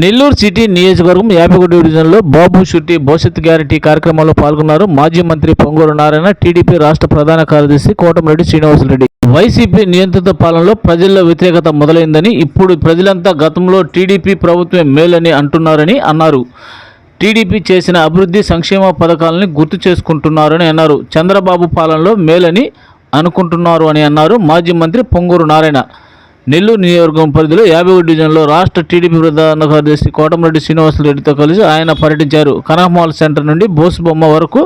Nellore city నియోజకవర్గం యాభై డివిజన్లో బాబు షుట్టి భవిష్యత్ గ్యారంటీ కార్యక్రమంలో పాల్గొన్నారు. మాజీ మంత్రి పొంగూరు నారాయణ టీడీపీ రాష్ట్ర ప్రధాన కార్యదర్శి కోటమిరెడ్డి శ్రీనివాసరెడ్డి. వైసీపీ నియంత్రిత పాలనలో ప్రజల్లో వ్యతిరేకత మొదలైందని ఇప్పుడు ప్రజలంతా గతంలో టీడీపీ ప్రభుత్వమే మేలని అంటున్నారని అన్నారు. టీడీపీ చేసిన అభివృద్ధి సంక్షేమ పథకాలని గుర్తు చేసుకుంటున్నారని అన్నారు. చంద్రబాబు పాలనలో మేలని అనుకుంటున్నారు అని అన్నారు మాజీ మంత్రి పొంగూరు నారాయణ. నెల్లూరు నియోజకవర్గం పరిధిలో యాభై డివిజన్లో రాష్ట్ర టీడీపీ ప్రధాన కార్యదర్శి కోటమరెడ్డి శ్రీనివాసరెడ్డితో కలిసి ఆయన పర్యటించారు. కనకమాల్ సెంటర్ నుండి బోసుబొమ్మ వరకు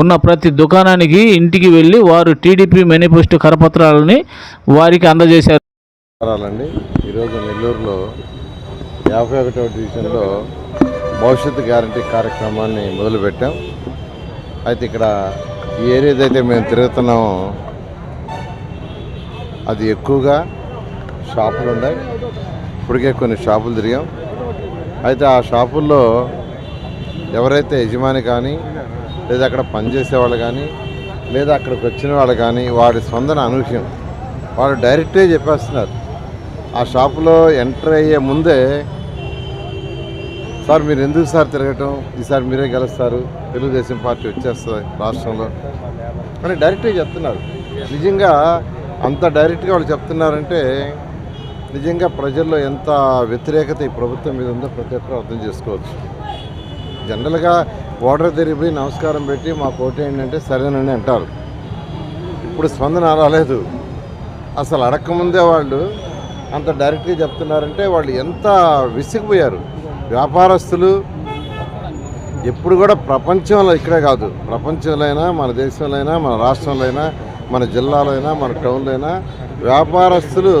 ఉన్న ప్రతి దుకాణానికి ఇంటికి వెళ్ళి వారు టీడీపీ మేనిఫెస్టో కరపత్రాలని వారికి అందజేశారు. ఈరోజు నెల్లూరులో యాభై ఒకటవ డివిజన్లో భవిష్యత్తు గ్యారంటీ కార్యక్రమాన్ని మొదలుపెట్టాం. అయితే ఇక్కడ ఈ ఏరియా మేము తిరుగుతున్నామో అది ఎక్కువగా షాపులు ఉన్నాయి ఇప్పటికే కొన్ని షాపులు తిరిగాం. అయితే ఆ షాపుల్లో ఎవరైతే యజమాని కానీ లేదా అక్కడ పనిచేసే వాళ్ళు కానీ లేదా అక్కడికి వచ్చిన వాళ్ళు కానీ వాడి స్పందన అనూహ్యం. వాళ్ళు డైరెక్ట్గా చెప్పేస్తున్నారు. ఆ షాపులో ఎంటర్ అయ్యే ముందే సార్ మీరు ఎందుకు సార్ తిరగటం? ఈసారి మీరే గెలుస్తారు. తెలుగుదేశం పార్టీ వచ్చేస్తుంది రాష్ట్రంలో. అని డైరెక్ట్గా చెప్తున్నారు. నిజంగా అంత డైరెక్ట్గా వాళ్ళు చెప్తున్నారంటే నిజంగా ప్రజల్లో ఎంత వ్యతిరేకత ఈ ప్రభుత్వం మీద ఉందో ప్రతి ఒక్కరూ అర్థం చేసుకోవచ్చు. జనరల్గా ఓటర్ తిరిగి నమస్కారం పెట్టి మా కోట ఏంటంటే సరేనండి అంటారు. ఇప్పుడు స్పందన రాలేదు. అసలు అడగకముందే వాళ్ళు అంత డైరెక్ట్గా చెప్తున్నారంటే వాళ్ళు ఎంత విసిగిపోయారు. వ్యాపారస్తులు ఎప్పుడు కూడా ప్రపంచంలో ఇక్కడే కాదు. ప్రపంచంలో అయినా మన దేశంలో అయినా మన రాష్ట్రంలో అయినా మన జిల్లాలో అయినా మన టౌన్లో అయినా వ్యాపారస్తులు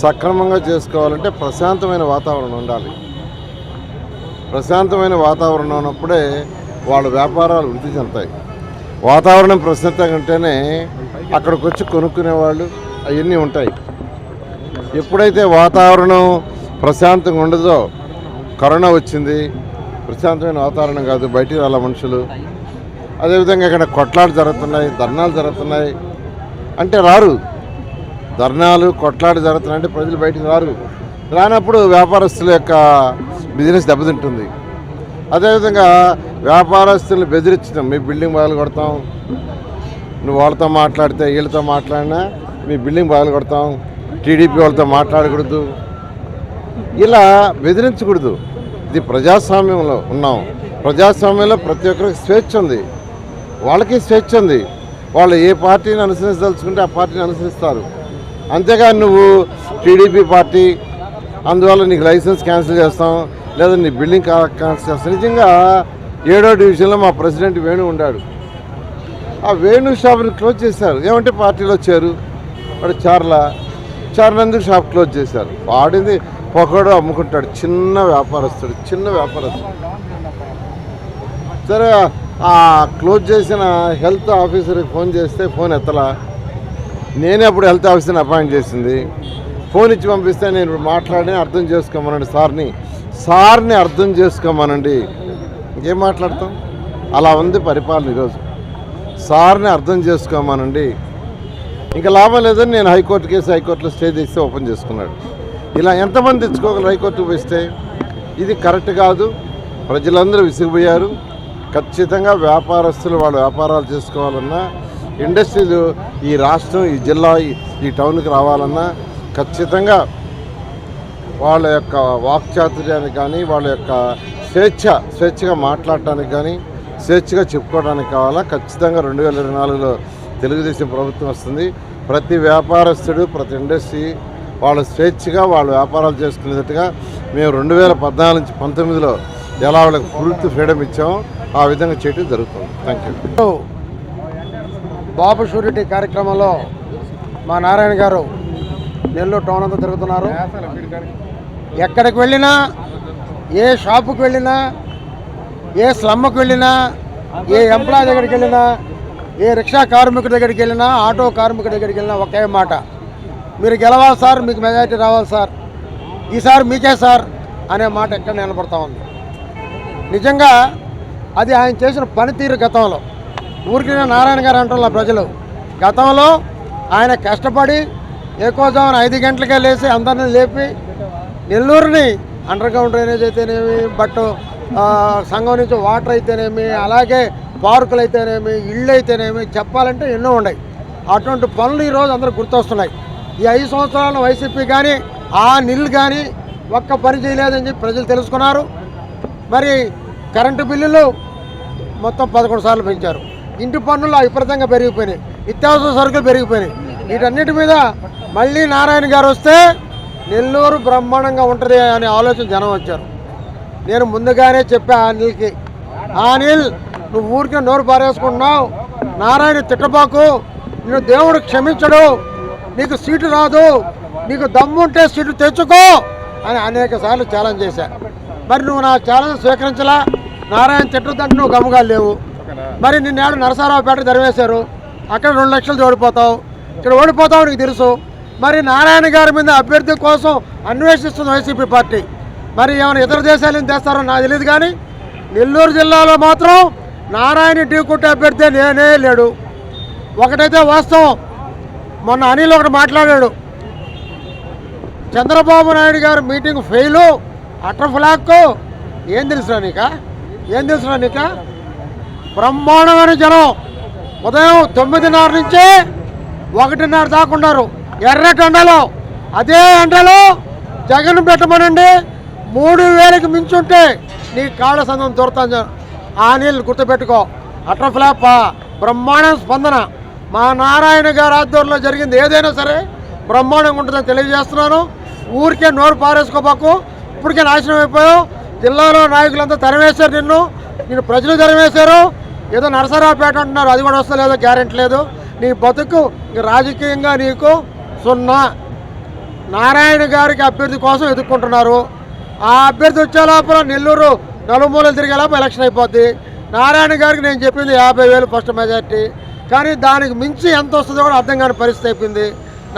సక్రమంగా చేసుకోవాలంటే ప్రశాంతమైన వాతావరణం ఉండాలి. ప్రశాంతమైన వాతావరణం ఉన్నప్పుడే వాళ్ళ వ్యాపారాలు వృద్ధి చెందుతాయి. వాతావరణం ప్రశాంతంగా ఉంటేనే అక్కడికి వచ్చి కొనుక్కునే వాళ్ళు అవన్నీ ఉంటాయి. ఎప్పుడైతే వాతావరణం ప్రశాంతంగా ఉండదో కరోనా వచ్చింది. ప్రశాంతమైన వాతావరణం కాదు బయటికి రాల మనుషులు. అదేవిధంగా ఇక్కడ కొట్లాలు జరుగుతున్నాయి ధర్నాలు జరుగుతున్నాయి. అంటే రారు. ధర్నాలు కొట్లాట జరుగుతున్నాయి అంటే ప్రజలు బయటకు రారు. రానప్పుడు వ్యాపారస్తుల యొక్క బిజినెస్ దెబ్బతింటుంది. అదేవిధంగా వ్యాపారస్తులను బెదిరించడం మీ బిల్డింగ్ బాగా కొడతాం. నువ్వు వాళ్ళతో మాట్లాడితే వీళ్ళతో మాట్లాడినా మీ బిల్డింగ్ బాగా కొడతాం. టీడీపీ వాళ్ళతో మాట్లాడకూడదు. ఇలా బెదిరించకూడదు. ఇది ప్రజాస్వామ్యంలో ఉన్నాం. ప్రజాస్వామ్యంలో ప్రతి ఒక్కరికి స్వేచ్ఛ ఉంది. వాళ్ళకి స్వేచ్ఛ ఉంది. వాళ్ళు ఏ పార్టీని అనుసరించదలుచుకుంటే ఆ పార్టీని అనుసరిస్తారు. అంతేగాని నువ్వు టీడీపీ పార్టీ అందువల్ల నీకు లైసెన్స్ క్యాన్సిల్ చేస్తాం లేదా నీ బిల్డింగ్ క్యాన్సిల్ చేస్తాం. నిజంగా ఏడో డివిజన్లో మా ప్రెసిడెంట్ వేణు ఉండాడు. ఆ వేణు షాప్ని క్లోజ్ చేశారు. ఏమంటే పార్టీలో వచ్చారు వాడు చార్ల. చార్లందుకు షాప్ క్లోజ్ చేశారు. వాడింది పొగడు అమ్ముకుంటాడు. చిన్న వ్యాపారస్తుడు చిన్న వ్యాపారస్తుడు. సరే ఆ క్లోజ్ చేసిన హెల్త్ ఆఫీసర్కి ఫోన్ చేస్తే ఫోన్ ఎత్తలా? నేనే అప్పుడు హెల్త్ ఆఫీసర్ని అపాయింట్ చేసింది. ఫోన్ ఇచ్చి పంపిస్తే నేను ఇప్పుడు మాట్లాడి అర్థం చేసుకోమనండి సార్ని. సార్ని అర్థం చేసుకోమనండి. ఏం మాట్లాడతాం? అలా ఉంది పరిపాలన ఈరోజు. సార్ని అర్థం చేసుకోమనండి. ఇంకా లాభం లేదని నేను హైకోర్టు కేసు హైకోర్టులో స్టే చేస్తే ఓపెన్ చేసుకున్నాడు. ఇలా ఎంతమంది తెచ్చుకోగలరు హైకోర్టుకు పోయిస్తే? ఇది కరెక్ట్ కాదు. ప్రజలందరూ విసిగిపోయారు. ఖచ్చితంగా వ్యాపారస్తులు వాళ్ళు వ్యాపారాలు చేసుకోవాలన్నా ఇండస్ట్రీలు ఈ రాష్ట్రం ఈ జిల్లా ఈ- టౌన్కి రావాలన్నా ఖచ్చితంగా వాళ్ళ యొక్క వాక్చాతుర్యానికి కానీ వాళ్ళ యొక్క స్వేచ్ఛ స్వేచ్ఛగా మాట్లాడటానికి కానీ స్వేచ్ఛగా చెప్పుకోవడానికి కావాలా? ఖచ్చితంగా రెండు వేల ఇరవై నాలుగులో తెలుగుదేశం ప్రభుత్వం వస్తుంది. ప్రతి వ్యాపారస్తుడు ప్రతి ఇండస్ట్రీ వాళ్ళు స్వేచ్ఛగా వాళ్ళు వ్యాపారాలు చేసుకునేటట్టుగా మేము రెండు వేల పద్నాలుగు నుంచి పంతొమ్మిదిలో ఎలా వాళ్ళకి పూర్తి ఫ్రీడమ్ ఇచ్చామో ఆ విధంగా చేయడం జరుగుతుంది. థ్యాంక్ యూ బాబు షూరిటీ కార్యక్రమంలో మా నారాయణ గారు నెల్లూరు టౌన్ అంతా తిరుగుతున్నారు. ఎక్కడికి వెళ్ళినా ఏ షాపుకి వెళ్ళినా ఏ స్లమ్కి వెళ్ళినా ఏ ఎంప్లాయ్ దగ్గరికి వెళ్ళినా ఏ రిక్షా కార్మికుడి దగ్గరికి వెళ్ళినా ఆటో కార్మికుడి దగ్గరికి వెళ్ళినా ఒకే మాట. మీరు గెలవాలి సార్ మీకు మెజారిటీ రావాలి సార్. ఈసారి మీకే సార్ అనే మాట ఎక్కడ నిలబడతా ఉంది. నిజంగా అది ఆయన చేసిన పనితీరు గతంలో. ఊరికి నారాయణ గారు అంటున్న ప్రజలు. గతంలో ఆయన కష్టపడి ఎక్కువజామున ఐదు గంటలకే లేచి అందరిని లేపి నెల్లూరుని అండర్ గ్రౌండ్ డ్రైనేజ్ అయితేనేమి బట్ సంఘం నుంచి వాటర్ అయితేనేమి అలాగే పార్కులు అయితేనేమి ఇళ్ళు అయితేనేమి చెప్పాలంటే ఎన్నో ఉన్నాయి. అటువంటి పనులు ఈరోజు అందరూ గుర్తొస్తున్నాయి. ఈ ఐదు సంవత్సరాల వైసీపీ కానీ ఆ నిల్ కానీ ఒక్క పని చేయలేదని చెప్పి ప్రజలు తెలుసుకున్నారు. మరి కరెంటు బిల్లులు మొత్తం పదకొండు సార్లు పెంచారు. ఇంటి పన్నులు విపరీతంగా పెరిగిపోయినాయి. నిత్యావసర సరుకులు పెరిగిపోయినాయి. వీటన్నిటి మీద మళ్ళీ నారాయణ గారు వస్తే నెల్లూరు బ్రహ్మాండంగా ఉంటుంది అనే ఆలోచన జనం వచ్చారు. నేను ముందుగానే చెప్పా అనిల్కి అనిల్ నువ్వు ఊరికే నోరు పారేసుకుంటున్నావు. నారాయణ తిట్టబాకు. నిన్ను దేవుడు క్షమించడు. నీకు సీటు రాదు. నీకు దమ్ముంటే సీటు తెచ్చుకో అని అనేక సార్లు ఛాలెంజ్ చేశా. మరి నువ్వు నా ఛాలెంజ్ స్వీకరించలా? నారాయణ తిట్టదంటే నువ్వు గమ్ముగా లేవు. మరి నిన్నేడు నరసారావుపేట జరివేశారు అక్కడ రెండు లక్షలు ఓడిపోతావు ఇక్కడ ఓడిపోతావు నీకు తెలుసు. మరి నారాయణ గారి మీద అభ్యర్థి కోసం అన్వేషిస్తుంది వైసీపీ పార్టీ. మరి ఏమైనా ఇతర దేశాల నుంచి తెస్తారో నాకు తెలియదు కానీ నెల్లూరు జిల్లాలో మాత్రం నారాయణ ఢీ అభ్యర్థి నేనే లేడు. ఒకటైతే వాస్తవం. మొన్న అనిల్ ఒకటి మాట్లాడాడు. చంద్రబాబు నాయుడు గారు మీటింగ్ ఫెయిలు అటర్ ఫ్లాక్. ఏం తెలుసు నీక? ఏం తెలుసు నీక? బ్రహ్మాండమైన జనం ఉదయం తొమ్మిదిన్నర నుంచి ఒకటిన్నర దాకా ఉన్నారు. ఎర్రటి ఎండలో అదే ఎండలో జగన్ పెట్టమనండి. మూడు వేలకు మించుంటే నీ కాళ్ళ సంఘం దొరుకుతాను ఆ నీళ్ళు గుర్తుపెట్టుకో. అటర్ ఫ్లాప్ బ్రహ్మాండ స్పందన. మా నారాయణ గారి ఆధ్వర్యంలో జరిగింది ఏదైనా సరే బ్రహ్మాండంగా ఉంటుందని తెలియజేస్తున్నాను. ఊరికే నోరు పారేసుకోబాకు. ఇప్పటికే నాశనం అయిపోయావు. జిల్లాలో నాయకులంతా తరివేశారు నిన్ను. నిన్ను ప్రజలు తరివేశారు ఏదో నరసరావుపేట అంటున్నారు అది కూడా వస్తలేదో గ్యారెంటీ లేదు. నీ బతుకు రాజకీయంగా నీకు సున్నా. నారాయణ గారికి అభ్యర్థి కోసం ఎదుర్కొంటున్నారు. ఆ అభ్యర్థి వచ్చే లోపల నెల్లూరు నలుమూలలు తిరిగే లోపల ఎలక్షన్ అయిపోద్ది. నారాయణ గారికి నేను చెప్పింది యాభై వేలు ఫస్ట్ మెజార్టీ. కానీ దానికి మించి ఎంత వస్తుందో కూడా అర్థం కాని పరిస్థితి అయిపోయింది.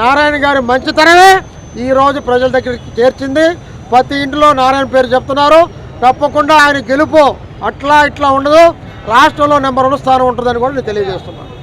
నారాయణ గారి మంచితనమే ఈరోజు ప్రజల దగ్గరికి చేర్చింది. ప్రతి ఇంటిలో నారాయణ పేరు చెప్తున్నారు. తప్పకుండా ఆయన గెలుపు అట్లా ఇట్లా ఉండదు. రాష్ట్రంలో నెంబర్ వన్ స్థానం ఉంటుందని కూడా నేను తెలియజేస్తున్నాను.